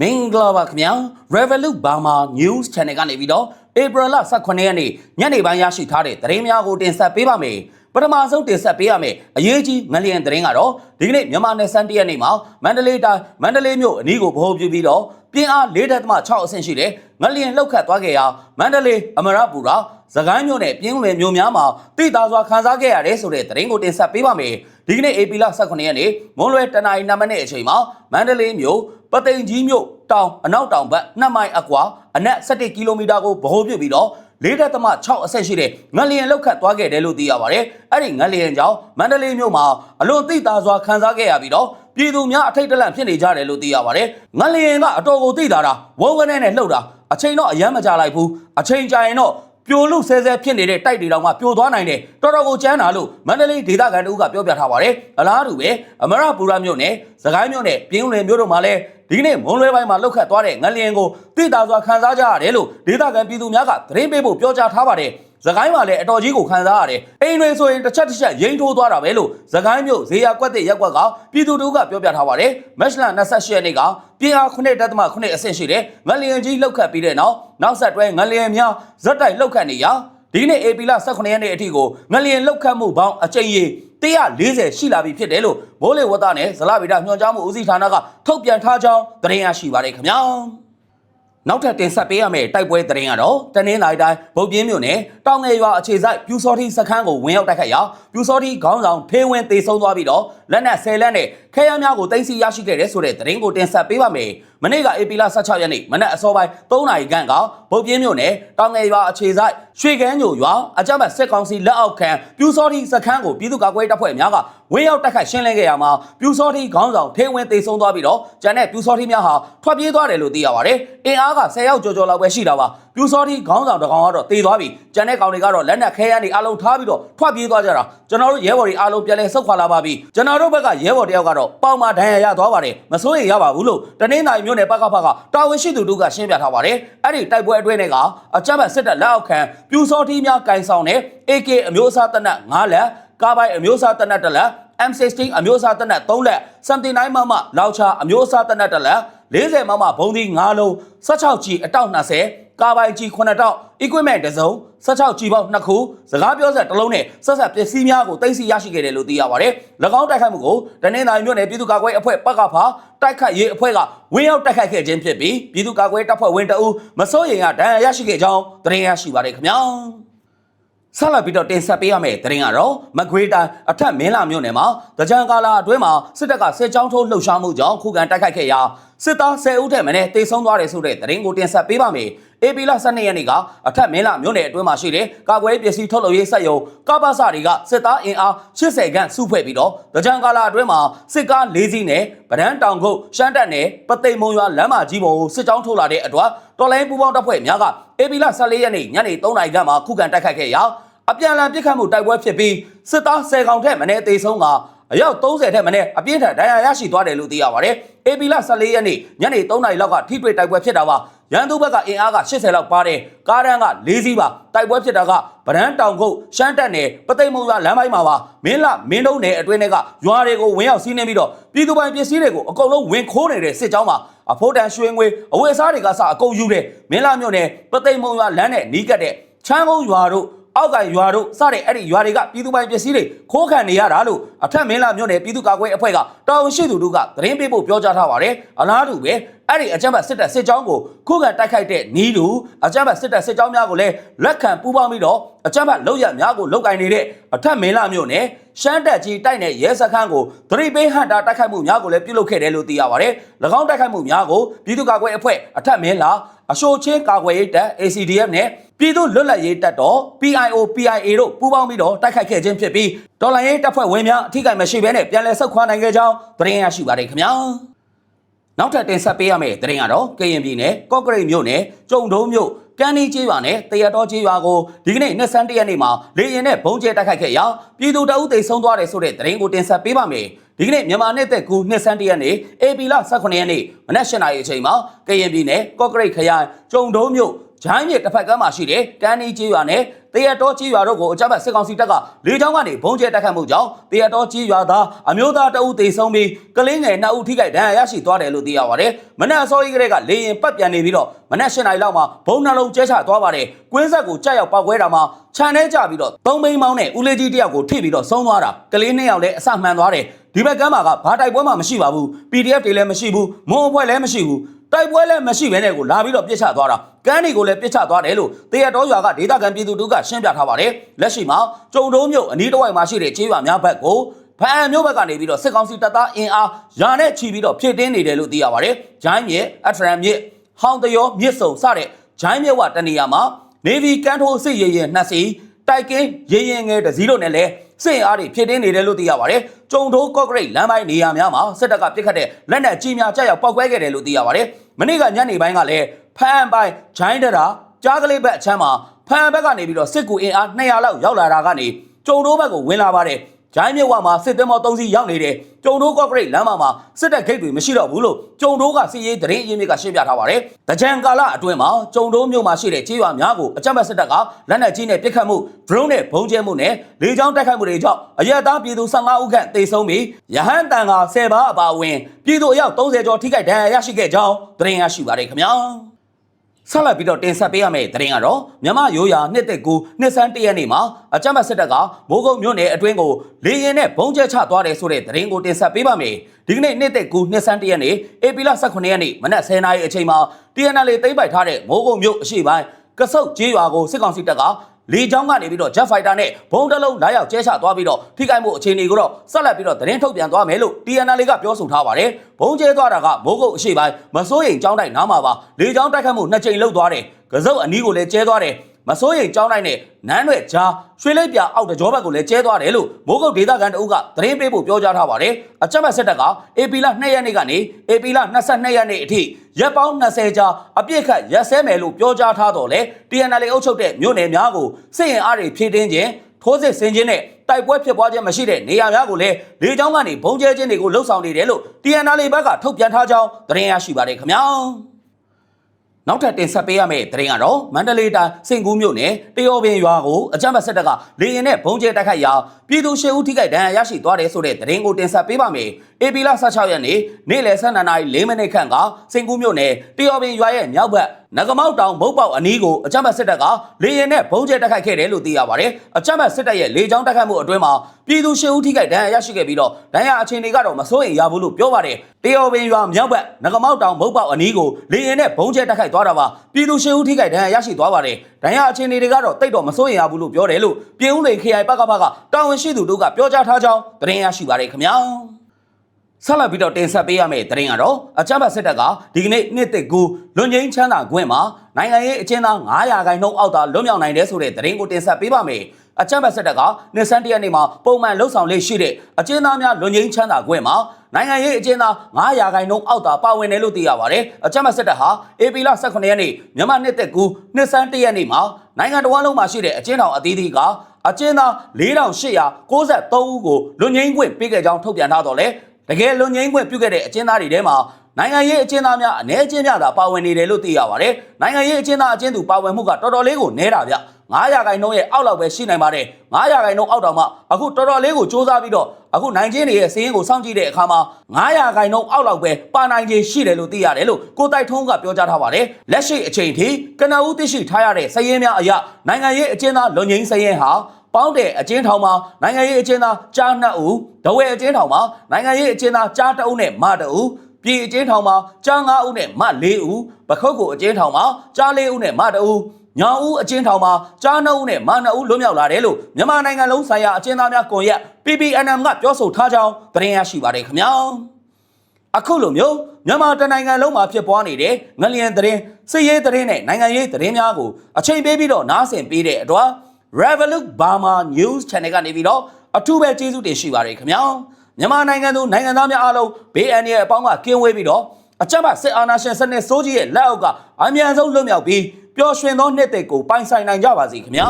မင်္ဂလာပါခင်ဗျာ Revolut Burma News Channel ကနေပြီးတော့ April လ18ရက်နေ့ညနေပိုင်းရရှိထားတဲ့သတင်းများကိုတင်ဆက်ပေးပါမယ်ပထမဆုံးတင်ဆက်ပေးရမယ့်အရေးကြီးငလျင်သတင်းကတော့ဒီကနေ့မြန်မာနယ်စံတရက်နေ့မှာမန္တလေးတိုင်းမန္တလေးမြို့အနီးကိုဗဟိုပြုပြီးတော့ပြင်းအား4.6အဆင့်ရှိတဲ့ ငလျင်လှုပ်ခတ်သွားခဲ့ရာမန္တလေးအမရပူရာစကိုင်းမြို့နယ်ပြင်းလွယ်မြို့များမှာတိတာစွာခန်းစားခဲ့ရတယ်ဆိုတဲ့သတင်းကိုတင်ဆက်ပေးပါမယ်ဒီကနေ့ AP လ18ရက်နေ့မွန်းလွယ်တနင်္လာရီမိနစ်အချိန်မှာမန္တလေးမြို့ပသိမ်ကြီးမြို့တောင်အနောက်တောင်ဘက်2မိုင်အကွာအနက်17ကီလိုမီတာကိုဗဟိုပြုပြီးတော့4.6အဆက်ရှိတဲ့ငလျင်လောက်ခတ်သွားခဲ့တယ်လို့သိရပါတယ်။အဲ့ဒီငလျင်ကြောင့်မန္တလေးမြို့မှာအလွန်သိသာစွာခံစားခဲ့ရပြီးတော့ပြည်သူများအထိတ်တလန့်ဖြစ်နေကြတယ်လို့သိရပါတယ်။ငလျင်ကအတော်ကိုသိသာတာဝုန်းကနေနဲ့လှုပ်တာ အချိန်တော့အယမ်းမကြလိုက်ဘူး။အချိန်ကြာရင်တော့ပြိုလို့ဆဲဆဲဖြစ်နေတဲ့တိုက်တွေတောင်မှပြိုသွားနိုင်တယ်တော်တော်ကိုကြမ်းတာလို့မန္တလေးဒေသခံတို့ကပြောပြထားပါတယ်အလားတူပဲအမရပူရမြို့နယ်စကိုင်းမြို့နယ်ပြင်းလွင်မြို့တို့မှာလည်းဒီနေ့မွန်လွဲပိုင်းမှာလှုပ်ခတ်သွားတဲ့ငလျင်ကိုတိတာစွာခန်းစားကြရတယ်လို့ဒေသခံပြည်သူများကသတင်းပေးဖို့ပြောကြားထားပါတယ် သခိုင်းမှာလည်းအတော်ကြီးကိုခံစားရတယ်အိမ်တွေဆိုရင်တစ်ချက်တစ်ချက်ရိမ့်ထိုးသွားတာပဲလို့သခိုင်းမြို့ဇေယျကွက်တဲ့ရက်ကွက်ကပြည်သူတို့ကပြောပြထားပါတယ်မက်ရှလ28ရက်နေ့ကပြင်အား9.8အဆင့်ရှိတဲ့ငလျင်ကြီးလှုပ်ခတ်ပြီးတဲ့နောက်နောက်ဆက်တွဲငလျင်များဇက်တိုက်လှုပ်ခတ်နေရာဒီနေ့ AP လ18ရက်နေ့အထိကိုငလျင်လှုပ်ခတ်မှုပေါင်းအကြိမ်ရေ140ရှိလာပြီဖြစ်တယ်လို့မိုးလေဝသနဲ့ဇလဗေဒညွှန်ကြားမှုဦးစီးဌာနကထုတ်ပြန်ထားကြောင်းသတင်းရရှိပါတယ်ခင်ဗျာ နောက်ထပ်တင်ဆက်ပေးရမယ့်တိုက်ပွဲသတင်းကတော့တနင်္လာရီတိုင်းဗုတ်ပြင်းမြို့နယ်တောင်ငယ်ရွာအခြေစိုက်ပြူစောတိစခန်းကိုဝင်ရောက်တိုက်ခတ်ရာပြူစောတိခေါင်းဆောင်ဖေးဝင်းတေဆုံးသွားပြီးတော့လက်နက်10လက်နဲ့ခဲယမ်းများကိုတင်စီရရှိခဲ့တဲ့ဆိုတဲ့သတင်းကိုတင်ဆက်ပေးပါမယ်။မနေ့ကဧပြီလ16ရက်နေ့မနက်အစောပိုင်း3နာရီခန့်ကဗုတ်ပြင်းမြို့နယ်တောင်ငယ်ရွာအခြေစိုက်ရွှေကန်းညိုရွာအကြမ်းဖက်စစ်ကောင်စီလက်အောက်ခံပြူစောတိစခန်းကိုပြည်သူ့ကာကွယ်တပ်ဖွဲ့များကဝင်ရောက်တိုက်ခတ်ရှင်းလင်းခဲ့ရမှာပြူစောတိခေါင်းဆောင်ဖေးဝင်းတေဆုံးသွားပြီးတော့ကျန်တဲ့ပြူစောတိများဟာထွက်ပြေးသွားတယ်လို့သိရပါတယ်။အင်အားက10ယောက်ကျော်ကျော်လောက်ပဲရှိတာပါ။ ပြူစောတိခေါင်းဆောင်တစ်ကောင်ကတော့တေသွားပြီ။ကျန်တဲ့ကောင်တွေကတော့လက်နက်ခဲယမ်းတွေအလုံးထားပြီးတော့ထွက်ပြေးသွားကြတာ။ကျွန်တော်တို့ရဲဘော်တွေအလုံးပြန်လဲဆုတ်ခွာလာပါပြီ။ကျွန်တော်တို့ဘက်ကရဲဘော်တယောက်ကတော့ပေါင်မာဒဏ်ရာရသွားပါတယ်။မစိုးရိမ်ရပါဘူးလို့တနင်္လာရီမြို့နယ်ပကဖကတာဝန်ရှိသူတို့ကရှင်းပြထားပါတယ်။အဲ့ဒီတိုက်ပွဲအတွင်းတွေကအကြမ်းဖက်စစ်တပ်လက်အောက်ခံပြူစောတိများကင်ဆောင်တဲ့ AK အမျိုးအစားတပ်နက်9လက်ကားပိုင်အမျိုးအစားတပ်နက်တစ်လက် M16 အမျိုးအစားတပ်နက်3လက် 79မမလောက်ချာအမျိုးအစားတပ်နက်တစ်လက် 40မမဘုံဒီ9လုံး 16ကြီးအတောက်20ကားပိုင်ကြီး9တောက် equipment တစ်စုံ 16ကြီးပေါက်2ခုစကားပြောဆက်တစ်လုံးနဲ့ဆက်ဆက်ပစ္စည်းများကိုတင်စီရရှိခဲ့တယ်လို့သိရပါတယ်။၎င်းတိုက်ခိုက်မှုကိုတနင်္လာရီမြို့နယ်ပြည်သူ့ကာကွယ်အဖွဲ့ပကဖာတိုက်ခိုက်ရေးအဖွဲ့ကဝင်းရောက်တိုက်ခိုက်ခဲ့ခြင်းဖြစ်ပြီးပြည်သူ့ကာကွယ်တပ်ဖွဲ့ဝင်တအူးမစိုးရိမ်ကဒဏ်ရာရရှိခဲ့ကြောင်းသတင်းရရှိပါတယ်ခင်ဗျာ။ ဆက်လက်ပြီးတော့တင်ဆက်ပေးရမယ့်သတင်းကတော့မကွေးတိုင်းအထက်မင်းလာမြို့နယ်မှာတကြံကာလာအတွင်းမှာစစ်တပ်ကစစ်ကြောင်းထိုးလှုပ်ရှားမှုကြောင့်ခုခံတိုက်ခိုက်ခဲ့ရာစစ်သား10ဦးထက်မနည်းတေဆုံးသွားတယ်ဆိုတဲ့သတင်းကိုတင်ဆက်ပေးပါမယ်။ AP လ12ရက်နေ့ကအထက်မင်းလာမြို့နယ်အတွင်းမှာရှိတဲ့ကာကွယ်ပစ္စည်းထုတ်လုပ်ရေးစက်ရုံကပ္ပစတွေကစစ်သားအင်အား80ခန့်စုဖွဲ့ပြီးတော့တကြံကာလာအတွင်းမှာစစ်ကား၄စီးနဲ့ဗဒန်းတောင်ခုတ်ရှမ်းတက်နယ်ပသိမ်မုံရွာလမ်းမကြီးပေါ်ကိုစစ်ကြောင်းထိုးလာတဲ့အတွက်တော်လိုင်းပူပေါင်းတပ်ဖွဲ့များက AP လ14ရက်နေ့ညနေ3နာရီခန့်မှာခုခံတိုက်ခိုက်ခဲ့ရာအပြန်အလှန်ပြစ်ခတ်မှုတိုက်ပွဲဖြစ်ပြီးစစ်သား10ကောင်ထက်မနည်းသေဆုံးက အယောက်30ထက်မနည်းအပြင်းထန်ဒဏ်ရာရရှိသွားတယ်လို့သိရပါတယ်။ AB လ14ရက်နေ့ညနေ3နာရီလောက်ကထိတွေ့တိုက်ပွဲဖြစ်တာပါ။ရန်သူဘက်ကအင်အားက80လောက်ပါတယ်။ကားတန်းက၄စီးပါတိုက်ပွဲဖြစ်တာကဗရန်တောင်ကုတ်ရှမ်းတက်နယ်ပသိမ်မုံရွာလမ်းပိုင်းမှာပါမင်းလမင်းတုံးနယ်အတွင်းတွေကရွာတွေကိုဝင်ရောက်စီးနှင်းပြီးတော့ပြည်သူပိုင်ပစ္စည်းတွေကိုအကုန်လုံးဝင်ခိုးနေတဲ့စစ်ကြောင်းမှာအဖို့တန်ရွှေငွေအဝတ်အစားတွေကစအကုန်ယူတယ်မင်းလာမြို့နယ်ပသိမ်မုံရွာလမ်းနဲ့နီးကပ်တဲ့ချမ်းကုန်းရွာတို့ အောက်ကရွာတို့စတဲ့အဲ့ဒီရွာတွေကပြည်သူပိုင်ပစ္စည်းတွေခိုးခံနေရတာလို့အထက်မင်းလာမြို့နယ်ပြည်သူ့ကာကွယ်အဖွဲ့ကတာဝန်ရှိသူတို့ကသတင်းပေးဖို့ပြောကြားထားပါတယ်အလားတူပဲအဲ့ဒီအကြမ်းဖက်စစ်တပ်စစ်ကြောင်းကိုခုခံတိုက်ခိုက်တဲ့နီးတူအကြမ်းဖက်စစ်တပ်စစ်ကြောင်းများကိုလည်းလက်ခံပူးပေါင်းပြီးတော့အကြမ်းဖက်လောက်ရများကိုလောက်ကင်နေတဲ့အထက်မင်းလာမြို့နယ် ရှမ်းတက်ကြီးတိုက်နယ်ရဲစခန်းကိုသတိပေးဟန်တာတိုက်ခိုက်မှုများကိုလည်းပြုလုပ်ခဲ့တယ်လို့သိရပါတယ်၎င်းတိုက်ခိုက်မှုများကိုပြည်သူ့ကာကွယ်အဖွဲ့အထက်မင်းလာအရှိုချင်းကာကွယ်ရေးတပ် ACDF နဲ့ပြည်သူ့လွတ်လပ်ရေးတပ်တော် PIO PIA တို့ပူးပေါင်းပြီးတော့တိုက်ခိုက်ခဲ့ခြင်းဖြစ်ပြီးဒေါ်လာရေးတပ်ဖွဲ့ဝင်များအထိကိမရှိဘဲနဲ့ပြန်လည်ဆုတ်ခွာနိုင်ခဲ့ကြောင်းသတင်းရရှိပါတယ်ခင်ဗျာနောက်ထပ်တင်ဆက်ပေးရမယ့်သတင်းကတော့ကရင်ပြည်နယ်ကော့ကရိတ်မြို့နယ်ကျုံတုံးမြို့ ကန်းနီကျေးရွာနဲ့တရတော်ကျေးရွာကိုဒီကနေ့နှစ်ဆန်းတရက်နေ့မှာလေရင်နဲ့ဘုံကျဲတိုက်ခိုက်ခဲ့ရာပြည်သူတအုပ်သိဆုံးသွားတယ်ဆိုတဲ့သတင်းကိုတင်ဆက်ပေးပါမယ်ဒီကနေ့မြန်မာနှစ်သက်ကူနှစ်ဆန်းတရက်နေ့ AP လ18ရက်နေ့မနက်၈နာရီအချိန်မှာကရင်ပြည်နယ်ကော့ကရိတ်ခရိုင်ကျုံတုံးမြို့ဂျိုင်းမြေတစ်ဖက်ကမ်းမှာရှိတဲ့ကန်းနီကျေးရွာနဲ့ တရတော်ကြီးရွာတို့ကိုအကြမ်းဖက်စစ်ကောင်စီတပ်ကလေကြောင်းကနေဘုံကျဲတိုက်ခတ်မှုကြောင့်တရတော်ကြီးရွာသားအမျိုးသားတအုပ်သေဆုံးပြီးကလေးငယ်နှစ်ဦးထိခိုက်ဒဏ်ရာရရှိသွားတယ်လို့သိရပါတယ်။မနက်အစောကြီးကလေးကလေရင်ပတ်ပြန်နေပြီးတော့မနက်၈နာရီလောက်မှာဘုံနှလုံးကျဲချသွားပါတယ်။ကွင်းဆက်ကိုကြောက်ရောက်ပောက်ခွဲတာမှာခြံထဲကျပြီးတော့သုံးဘိန်းမောင်းနဲ့ဦးလေးကြီးတယောက်ကိုထိပြီးတော့ဆုံးသွားတာကလေးနှစ်ယောက်လည်းအစမှန်သွားတယ်။ဒီဘက်ကမ်းမှာကဘာတိုက်ပွဲမှမရှိပါဘူး PDF တွေလည်းမရှိဘူးမုံအဖွဲလည်းမရှိဘူး တိုက်ပွဲလည်းမရှိဘဲနဲ့ကိုလာပြီးတော့ပြစ်ချသွားတာကမ်းတွေကိုလည်းပြစ်ချသွားတယ်လို့တရတော်ရွာကဒေသခံပြည်သူတို့ကရှင်းပြထားပါတယ်လက်ရှိမှာကြုံတုံးမြို့အနီးတစ်ဝိုက်မှာရှိတဲ့ကျေးရွာများဘက်ကိုဖအံမြို့ဘက်ကနေပြီးတော့စစ်ကောင်စီတပ်သားအင်အားရာနဲ့ချီပြီးတော့ဖြစ်တင်းနေတယ်လို့သိရပါတယ်ဂျိုင်းမြေအထရမ်မြေဟောင်းတရောမြစ်စုံစတဲ့ဂျိုင်းမြေဝတနေရာမှာနေဗီကန်ထိုးစစ်ရေရင်နှစ်စီတိုက်ကင်းရေရင်ငယ်တစ်စီးတို့နဲ့လည်း စစ်အားတွေဖြစ်တင်းနေတယ်လို့သိရပါတယ်။ကြုံတိုးကော့ဂရိတ်လမ်းပိုင်းနေရာများမှာစစ်တပ်ကပစ်ခတ်တဲ့လက်နက်ကြီးများကြောက်ရောက်ပောက်ကွဲခဲ့တယ်လို့သိရပါတယ်။မနေ့ကညနေပိုင်းကလည်းဖမ်းပိုင်းဂျိုင်းတရာကြားကလေးဘက်အချမ်းမှာဖမ်းဘက်ကနေပြီးတော့စစ်ကူအင်အား200လောက်ရောက်လာတာကနေကြုံတိုးဘက်ကိုဝင်လာပါတယ်။ ဂျိုင်းမြစ်ဝမှာစစ်သည်မော3စီးရောက်နေတယ်။ကြုံတိုးကော့ဂရိတ်လမ်းမှာစစ်တပ်ဂိတ်တွေမရှိတော့ဘူးလို့ကြုံတိုးကစီရေးတရင်အရင်မြစ်ကရှင်းပြထားပါတယ်။တကြံကာလအတွင်းမှာကြုံတိုးမြို့မှာရှိတဲ့ကြေးရွာများကိုအကြမ်းဖက်စစ်တပ်ကလက်နက်ကြီးနဲ့ပစ်ခတ်မှု drone နဲ့ဘုံကျဲမှုနဲ့လေကြောင်းတိုက်ခိုက်မှုတွေကြောင့်အရက်သားပြည်သူ15ဦးခန့်သေဆုံးပြီးရဟန်းတန်က10ပါးအပါအဝင်ပြည်သူအယောက်30ကျော်ထိခိုက်ဒဏ်ရာရရှိခဲ့ကြောင်းသတင်းရရှိပါတယ်ခင်ဗျာ။ ဆက်လက်ပြီးတော့တင်ဆက်ပေးရမယ့်သတင်းကတော့မြမရိုးရာနှစ်သက်ကူနှစ်ဆန်းတရက်နေ့မှာအကြမ်းဖက်စစ်တပ်ကမိုးကုတ်မြို့နယ်အတွင်းကိုလေရင်နဲ့ဘုံကျဲချသွားတယ်ဆိုတဲ့သတင်းကိုတင်ဆက်ပေးပါမယ်။ဒီကနေ့နှစ်သက်ကူနှစ်ဆန်းတရက်နေ့ဧပြီလ18ရက်နေ့မနက်10:00နာရီအချိန်မှာ TNL သိမ်းပိုက်ထားတဲ့မိုးကုတ်မြို့အရှိပိုင်းကဆုတ်ကျေးရွာကိုစစ်ကောင်စီတပ်က လေချောင်းကနေပြီးတော့ Jet Fighter နဲ့ဘုံတလုံးလာရောက်ကျဲချသွားပြီးတော့ထိခိုက်မှုအခြေအနေကိုတော့ဆက်လက်ပြီးတော့သတင်းထုတ်ပြန်သွားမယ်လို့ TNL ကပြောဆိုထားပါတယ်။ဘုံကျဲသွားတာကမိုးကုတ်အရှိပိုင်းမစိုးရိမ်ကျောင်းတိုက်နားမှာပါလေချောင်းတိုက်ခတ်မှုနှစ်ကြိမ်လုပ်သွားတယ်။ကစုပ်အနီးကိုလည်းကျဲသွားတယ်။ မစိုးရိမ်ကျောင်းတိုက်နဲ့နန်းရွယ်ကြားရွှေလိပ်ပြအောက်တကြောဘက်ကိုလည်းကျဲသွားတယ်လို့မိုးကုတ်ဒေသခံတအုပ်ကသတင်းပေးဖို့ပြောကြားထားပါတယ်။အကြမ်းဖက်စစ်တပ်က AP လ2ရက်နေ့ကနေ AP လ22ရက်နေ့အထိရက်ပေါင်း20ကြာအပြစ်ခတ်ရက်စဲမယ်လို့ပြောကြားထားတော့လေ TNL အုပ်ချုပ်တဲ့မြို့နယ်များကိုစစ်ရင်အားတွေဖြည့်တင်းခြင်းထိုးစစ်ဆင်ခြင်းနဲ့တိုက်ပွဲဖြစ်ပွားခြင်းမရှိတဲ့နေရာများကိုလည်းလေကြောင်းကနေဘုံကျဲခြင်းတွေကိုလှုပ်ဆောင်နေတယ်လို့ TNL ဘက်ကထုတ်ပြန်ထားကြောင်းသတင်းရရှိပါတယ်ခင်ဗျာ။ နောက်ထပ်တင်ဆက်ပေးရမယ့်သတင်းကတော့မန္တလေးတိုင်းစင်ကူးမြို့နယ်တရောပင်ရွာကိုအကြမ်းဖက်စစ်တပ်ကလေရင်နဲ့ဘုံကျဲတိုက်ခိုက်ရာပြည်သူရှေ့ဦးထိခိုက်ဒဏ်ရာရရှိသွားတယ်ဆိုတဲ့သတင်းကိုတင်ဆက်ပေးပါမယ်။ AP လ16ရက်နေ့နေ့လယ်12နာရီ4မိနစ်ခန့်ကစင်ကူးမြို့နယ်တရောပင်ရွာရဲ့မြောက်ဘက် နဂမောက်တောင်ဘုတ်ပေါက်အနီးကိုအကြမ်းဖက်စစ်တပ်ကလေရင်နဲ့ဘုံကျဲတိုက်ခိုက်ခဲ့တယ်လို့သိရပါတယ်။အကြမ်းဖက်စစ်တပ်ရဲ့လေကြောင်းတိုက်ခိုက်မှုအတွင်းမှာပြည်သူရှေ့ဦးထိခိုက်ဒဏ်ရာရရှိခဲ့ပြီးတော့ဒဏ်ရာအခြေအနေကတော့မစိုးရိမ်ရဘူးလို့ပြောပါတယ်။တရောပင်ရွာမြောက်ဘက်နဂမောက်တောင်ဘုတ်ပေါက်အနီးကိုလေရင်နဲ့ဘုံကျဲတိုက်ခိုက်သွားတာပါ။ပြည်သူရှေ့ဦးထိခိုက်ဒဏ်ရာရရှိသွားပါတယ်။ဒဏ်ရာအခြေအနေတွေကတော့တိတ်တော့မစိုးရိမ်ရဘူးလို့ပြောတယ်လို့ပြည်ဦးလိန် KI ပကပကတာဝန်ရှိသူတို့ကပြောကြားထားကြောင်းသတင်းရရှိပါတယ်ခင်ဗျာ။ ဆက်လက်ပြီးတော့တင်ဆက်ပေးရမယ့်သတင်းကတော့အကြမ်းဖက်စစ်တပ်ကဒီကနေ့နှစ်သက်ကူလွန်ငင်းချမ်းသာခွင့်မှာနိုင်ငံရေးအကျဉ်းသား900ခိုင်နှုန်းအောက်သာလွတ်မြောက်နိုင်တယ်ဆိုတဲ့သတင်းကိုတင်ဆက်ပေးပါမယ်။အကြမ်းဖက်စစ်တပ်ကနှစ်ဆန်းတရက်နေ့မှာပုံမှန်လှုပ်ဆောင်လေးရှိတဲ့အကျဉ်းသားများလွန်ငင်းချမ်းသာခွင့်မှာနိုင်ငံရေးအကျဉ်းသား900ခိုင်နှုန်းအောက်သာပါဝင်တယ်လို့သိရပါတယ်။အကြမ်းဖက်စစ်တပ်ဟာ AP လ18ရက်နေ့မြန်မာနှစ်သက်ကူနှစ်ဆန်းတရက်နေ့မှာနိုင်ငံတော်လုံးမှာရှိတဲ့အကျဉ်းထောင်အသီးသီးကအကျဉ်းသား4893ဦးကိုလွန်ငင်းခွင့်ပေးခဲ့ကြောင်းထုတ်ပြန်ထားတော့လေ တကယ်လွန်ငင်းခွင့်ပြုခဲ့တဲ့အကျဉ်းသားတွေထဲမှာနိုင်ငံရေးအကျဉ်းသားများအနေအကျဉ်းများသာပါဝင်နေတယ်လို့သိရပါတယ်။နိုင်ငံရေးအကျဉ်းသားအကျဉ်းသူပါဝင်မှုကတော်တော်လေးကိုနည်းတာဗျ။900ခိုင်နှုန်းရဲ့အောက်လောက်ပဲရှိနိုင်ပါတယ်။900ခိုင်နှုန်းအောက်တောင်မှအခုတော်တော်လေးကိုစူးစမ်းပြီးတော့အခုနိုင်ချင်းတွေရဲ့စီးရင်ကိုစောင့်ကြည့်တဲ့အခါမှာ900ခိုင်နှုန်းအောက်လောက်ပဲပါနိုင်ခြင်းရှိတယ်လို့သိရတယ်လို့ကိုတိုက်ထုံးကပြောကြားထားပါတယ်။လက်ရှိအချိန်ထိကနအူးသိရှိထားရတဲ့စည်ရင်များအရနိုင်ငံရေးအကျဉ်းသားလွန်ငင်းစည်ရင်ဟာ ပေါင်းတဲ့အကျဉ်းထောင်မှာနိုင်ငံရေးအကျဉ်းသားကြား2ဦးဒဝဲအကျဉ်းထောင်မှာနိုင်ငံရေးအကျဉ်းသားကြား2ဦးနဲ့မ2ဦးပြည်အကျဉ်းထောင်မှာကြား9ဦးနဲ့မ4ဦးပခုတ်ကိုအကျဉ်းထောင်မှာကြား4ဦးနဲ့မ2ဦးညောင်ဦးအကျဉ်းထောင်မှာကြား2ဦးနဲ့မ2ဦးလွတ်မြောက်လာတယ်လို့မြန်မာနိုင်ငံလုံးဆိုင်ရာအကျဉ်းသားများကွန်ရက် PPNM ကပြောဆိုထားကြောင်းသတင်းရရှိပါတယ်ခင်ဗျာအခုလိုမျိုးမြန်မာတနိုင်ငံလုံးမှာဖြစ်ပွားနေတဲ့ငလျင်သတင်းစစ်ရေးသတင်းနဲ့နိုင်ငံရေးသတင်းများကိုအချိန်ပေးပြီးတော့နားဆင်ပေးတဲ့အတွက် Revolut Burma News Channel ကနေပြီးတော့အထူးပဲကျေးဇူးတင်ရှိပါတယ်ခင်ဗျာမြန်မာနိုင်ငံသူနိုင်ငံသားများအားလုံးဘေးအန္တရာယ်အပေါင်းကကင်းဝေးပြီးတော့အကြမ်းဖက်စစ်အာဏာရှင်စနစ်စိုးကြီးရဲ့လက်အောက်ကအမြန်ဆုံးလွတ်မြောက်ပြီးပျော်ရွှင်သောနှစ်သက်ကိုပိုင်ဆိုင်နိုင်ကြပါစေခင်ဗျာ